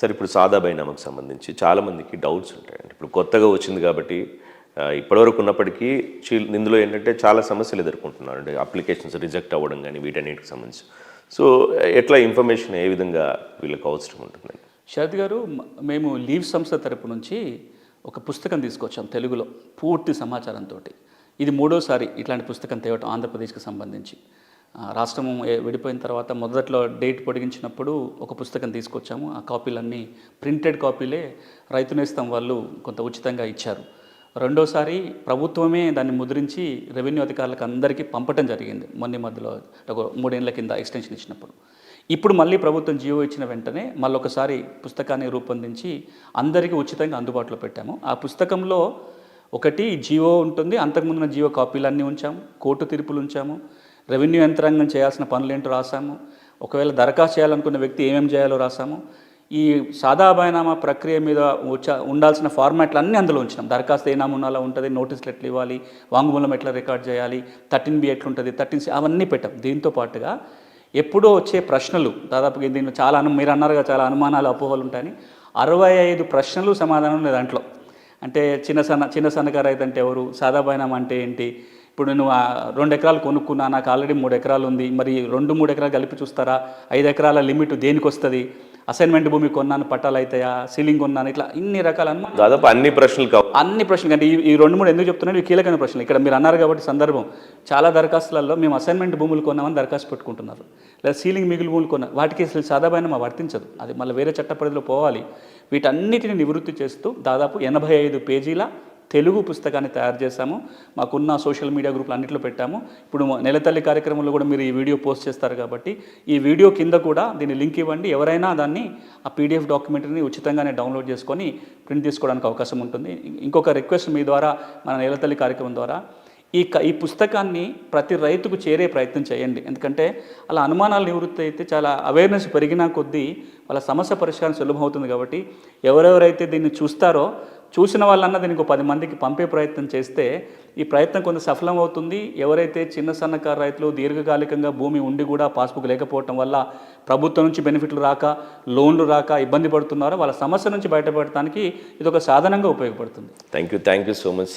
సరే ఇప్పుడు సాదా బైనామాకు సంబంధించి చాలామందికి డౌట్స్ ఉంటాయండి ఇప్పుడు కొత్తగా వచ్చింది కాబట్టి ఇప్పటివరకు ఉన్నప్పటికీ ఇందులో ఏంటంటే చాలా సమస్యలు ఎదుర్కొంటున్నారు. అంటే అప్లికేషన్స్ రిజెక్ట్ అవ్వడం కానీ వీటన్నిటికి సంబంధించి. సో ఎట్లా ఇన్ఫర్మేషన్ ఏ విధంగా వీళ్ళకి అవసరం ఉంటుందండి? శరత్ గారు మేము లీవ్ సంస్థ తరపు నుంచి ఒక పుస్తకం తీసుకొచ్చాం తెలుగులో పూర్తి సమాచారంతో ఇది మూడోసారి ఇట్లాంటి పుస్తకం తేవటం ఆంధ్రప్రదేశ్కి సంబంధించి. రాష్ట్రము విడిపోయిన తర్వాత మొదట్లో డేట్ పొడిగించినప్పుడు ఒక పుస్తకం తీసుకొచ్చాము. ఆ కాపీలన్నీ ప్రింటెడ్ కాపీలే రైతు నేస్తం వాళ్ళు కొంత ఉచితంగా ఇచ్చారు. రెండోసారి ప్రభుత్వమే దాన్ని ముద్రించి రెవెన్యూ అధికారులకు అందరికీ పంపటం జరిగింది మొన్న మధ్యలో ఒక మూడేళ్ళ కింద ఎక్స్టెన్షన్ ఇచ్చినప్పుడు. ఇప్పుడు మళ్ళీ ప్రభుత్వం జియో ఇచ్చిన వెంటనే మళ్ళీ ఒకసారి పుస్తకాన్ని రూపొందించి అందరికీ ఉచితంగా అందుబాటులో పెట్టాము. ఆ పుస్తకంలో ఒకటి జియో ఉంటుంది అంతకుముందున్న జియో కాపీలన్నీ ఉంచాము కోర్టు తీర్పులు ఉంచాము. రెవెన్యూ యంత్రాంగం చేయాల్సిన పనులు ఏంటో రాసాము ఒకవేళ దరఖాస్తు చేయాలనుకున్న వ్యక్తి ఏమేమి చేయాలో రాసాము ఈ సాదా బైనామా ప్రక్రియ మీద వచ్చా ఉండాల్సిన ఫార్మాట్లు అన్నీ అందులో ఉంచినాం. దరఖాస్తు ఏ నమూనాలో ఉంటుంది నోటీసులు ఎట్లా ఇవ్వాలి వాంగ్మూలం ఎట్లా రికార్డ్ చేయాలి థర్టీన్ బి ఎట్లుంటుంది థర్టీన్ సి అవన్నీ పెట్టాం. దీంతో పాటుగా ఎప్పుడో వచ్చే ప్రశ్నలు దాదాపుగా దీనిలో చాలా అను మీరు అన్నారుగా చాలా అనుమానాలు అపోహలు ఉంటాయని అరవై ఐదు ప్రశ్నలు సమాధానం లేదు దాంట్లో. అంటే చిన్న సన్న చిన్న సన్నకారు రైతు అంటే ఎవరు? సాదా అంటే ఏంటి? ఇప్పుడు నేను ఆ రెండు ఎకరాలు కొనుక్కున్నా నాకు ఆల్రెడీ మూడు ఎకరాలు ఉంది మరి రెండు మూడు ఎకరాలు కలిపి చూస్తారా? ఐదు ఎకరాల లిమిట్ దేనికి వస్తుంది అసైన్మెంట్ భూమి కొన్నాను పట్టాలు అవుతాయా సీలింగ్ కొన్నాను ఇట్లా ఇన్ని రకాల దాదాపు అన్ని ప్రశ్నలు కావు అన్ని ప్రశ్నలు అంటే ఈ ఈ రెండు మూడు ఎందుకు చెప్తున్నాను? ఇవి కీలకమైన ప్రశ్నలు. ఇక్కడ మీరు అన్నారు కాబట్టి సందర్భం. చాలా దరఖాస్తులలో మేము అసైన్మెంట్ భూములు కొన్నామని దరఖాస్తు పెట్టుకుంటున్నారు. లేదా సీలింగ్ మిగులు భూములు కొన్నా వాటికి అసలు సాదాబాయిన మా వర్తించదు. అది మళ్ళీ వేరే చట్ట పరిధిలో పోవాలి. వీటన్నిటిని నివృత్తి చేస్తూ దాదాపు ఎనభై ఐదు పేజీల తెలుగు పుస్తకాన్ని తయారు చేశాము. మాకున్న సోషల్ మీడియా గ్రూపులు అన్నింటిలో పెట్టాము. ఇప్పుడు నెలతల్లి కార్యక్రమంలో కూడా మీరు ఈ వీడియో పోస్ట్ చేస్తారు కాబట్టి ఈ వీడియో కింద కూడా దీన్ని లింక్ ఇవ్వండి. ఎవరైనా దాన్ని ఆ పీడిఎఫ్ డాక్యుమెంటరీని ఉచితంగానే డౌన్లోడ్ చేసుకొని ప్రింట్ తీసుకోవడానికి అవకాశం ఉంటుంది. ఇంకొక రిక్వెస్ట్ మీ ద్వారా మన నెలతల్లి కార్యక్రమం ద్వారా. ఈ క ఈ పుస్తకాన్ని ప్రతి రైతుకు చేరే ప్రయత్నం చేయండి. ఎందుకంటే అలా అనుమానాలు నివృత్తి అయితే చాలా అవేర్నెస్ పెరిగినా కొద్దీ వాళ్ళ సమస్య పరిష్కారం సులభం అవుతుంది కాబట్టి ఎవరెవరైతే దీన్ని చూస్తారో చూసిన వాళ్ళన్నా దీనికి ఒక పది మందికి పంపే ప్రయత్నం చేస్తే ఈ ప్రయత్నం కొంత సఫలం అవుతుంది. ఎవరైతే చిన్న సన్నకారు రైతులు దీర్ఘకాలికంగా భూమి ఉండి కూడా పాస్బుక్ లేకపోవటం వల్ల ప్రభుత్వం నుంచి బెనిఫిట్లు రాక లోన్లు రాక ఇబ్బంది పడుతున్నారో వాళ్ళ సమస్య నుంచి బయటపడటానికి ఇది ఒక సాధనంగా ఉపయోగపడుతుంది. Thank you thank you so much